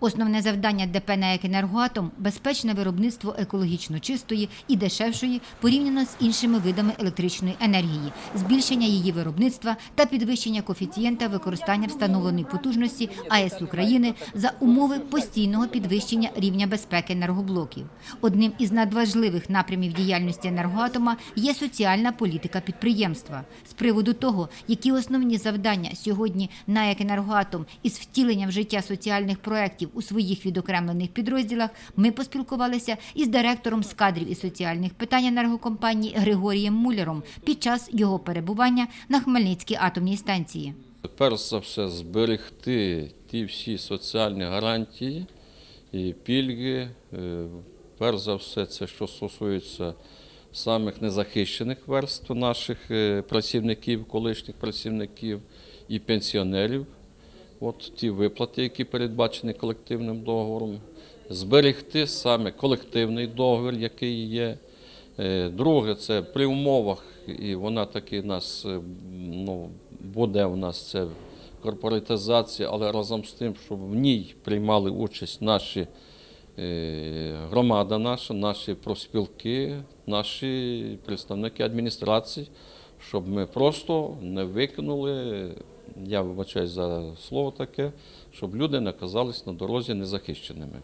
Основне завдання ДП «НАЕК «Енергоатом» – безпечне виробництво екологічно чистої і дешевшої порівняно з іншими видами електричної енергії, збільшення її виробництва та підвищення коефіцієнта використання встановленої потужності АЕС України за умови постійного підвищення рівня безпеки енергоблоків. Одним із надважливих напрямів діяльності енергоатома є соціальна політика підприємства. З приводу того, які основні завдання сьогодні НАЕК «Енергоатом» із втілення в життя соціальних проєктів у своїх відокремлених підрозділах, ми поспілкувалися із директором з кадрів і соціальних питань енергокомпанії Григорієм Муляром під час його перебування на Хмельницькій атомній станції. Перш за все, зберегти ті всі соціальні гарантії і пільги. Е, Перш за все, це що стосується самих незахищених верств наших е, працівників, колишніх працівників і пенсіонерів. От ті виплати, які передбачені колективним договором, зберегти саме колективний договір, який є. Е, Друге, це при умовах, і вона таки нас е, ну, буде у нас це корпоратизація, але разом з тим, щоб в ній приймали участь наші е, громада наша, наші профспілки, наші представники адміністрації, щоб ми просто не викинули, я вибачаюсь за слово таке, щоб люди не оказались на дорозі незахищеними.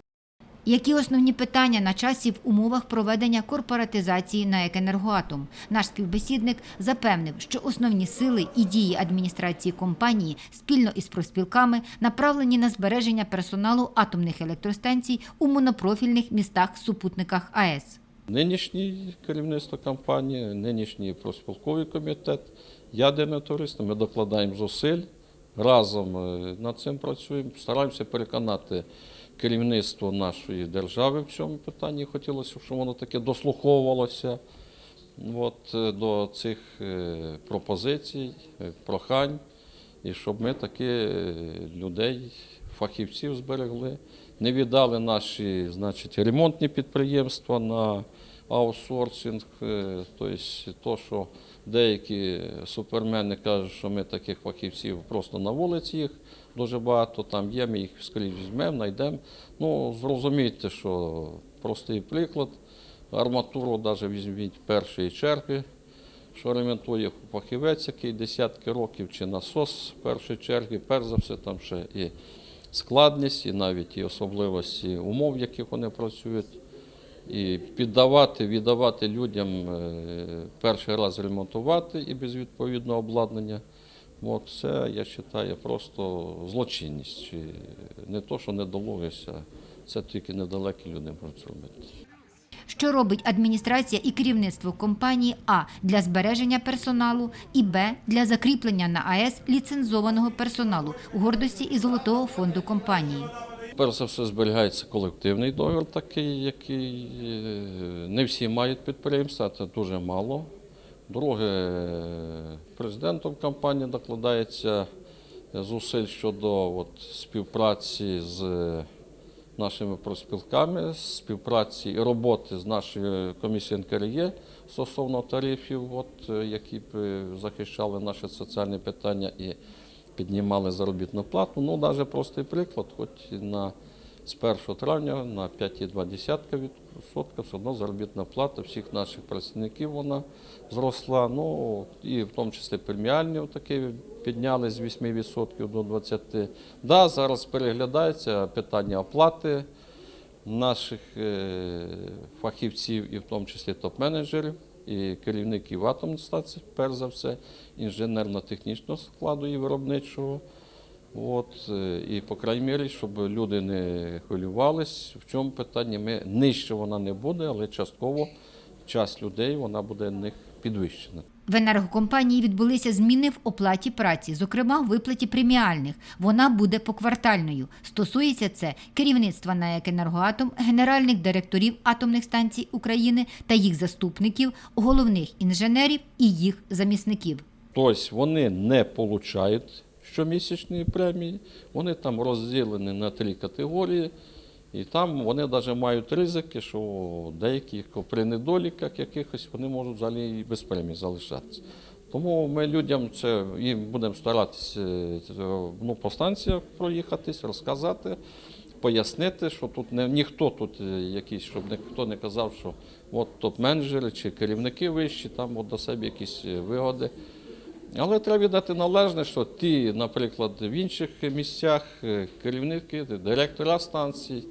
Які основні питання на часі в умовах проведення корпоратизації на «Енергоатом»? Наш співбесідник запевнив, що основні сили і дії адміністрації компанії спільно із профспілками направлені на збереження персоналу атомних електростанцій у монопрофільних містах-супутниках АЕС. Нинішнє керівництво компанії, нинішній профспілковий комітет, ядерне товариство, ми докладаємо зусиль, разом е, над цим працюємо, стараємося переконати керівництво нашої держави в цьому питанні. Хотілося, б, щоб воно таке дослуховувалося от, е, до цих е, пропозицій, прохань, і щоб ми таки людей, фахівців зберегли, не віддали наші значить, ремонтні підприємства на аутсорсинг. е, Тобто, то, що деякі супермени кажуть, що ми таких фахівців просто на вулиці їх дуже багато там є, ми їх скоріше візьмемо, знайдемо. Ну, зрозумійте, що простий приклад. Арматуру навіть візьміть першої черги, що ремонтує фахівець, який десятки років чи насос першої черги, перш за все, там ще і складність, і навіть і особливості умов, в яких вони працюють. І піддавати, віддавати людям е, перший раз ремонтувати і без відповідного обладнання. От це, я вважаю, просто злочинність. Не то, що недолугість, а це тільки недалекі люди можуть зробити. Що робить адміністрація і керівництво компанії А для збереження персоналу і Б для закріплення на АЕС ліцензованого персоналу гордості і золотого фонду компанії. Перш за все зберігається колективний договір, такий, який е, не всі мають підприємства, це дуже мало. Друге, е, президентом компанії докладається зусиль щодо от, співпраці з нашими профспілками, співпраці і роботи з нашою комісією НКРЄ стосовно тарифів, от, е, які б е, захищали наші соціальні питання і піднімали заробітну плату. Ну, навіть простий приклад, хоч на з 1 травня на 5,2% все одно заробітна плата всіх наших працівників вона зросла. Ну і в тому числі преміальні такі підняли з 8% до 20%. Да, зараз переглядається питання оплати наших е, фахівців, і в тому числі топ-менеджерів, і керівників атомних станцій, перш за все, інженерно-технічного складу і виробничого. От, е, і, по крайній мірі, щоб люди не хвилювались, в цьому питанні ми нижче вона не буде, але частково часть людей вона буде в них підвищена. В енергокомпанії відбулися зміни в оплаті праці, зокрема в виплаті преміальних. Вона буде поквартальною. Стосується це керівництва НАЕК «Енергоатом», генеральних директорів атомних станцій України та їх заступників, головних інженерів і їх замісників. Тобто вони не отримують щомісячної премії, вони там розділені на три категорії, і там вони навіть мають ризики, що деякі при недоліках якихось вони можуть взагалі і без премії залишатися. Тому ми людям це їм будемо старатися е, ну, по станціях проїхатись, розказати пояснити, що тут не ніхто тут е, якийсь, щоб ніхто не казав, що от топ-менеджери чи керівники вищі там от до себе якісь е, вигоди. Але треба віддати належне, що ті, наприклад, в інших місцях е, керівники, директора станцій,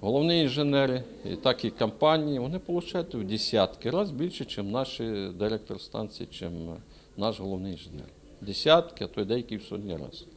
головні інженери, і так і компанії, вони отримують в десятки разів більше, ніж наші директор станції, ніж наш головний інженер. Десятки, а то й деякі в сотні разів.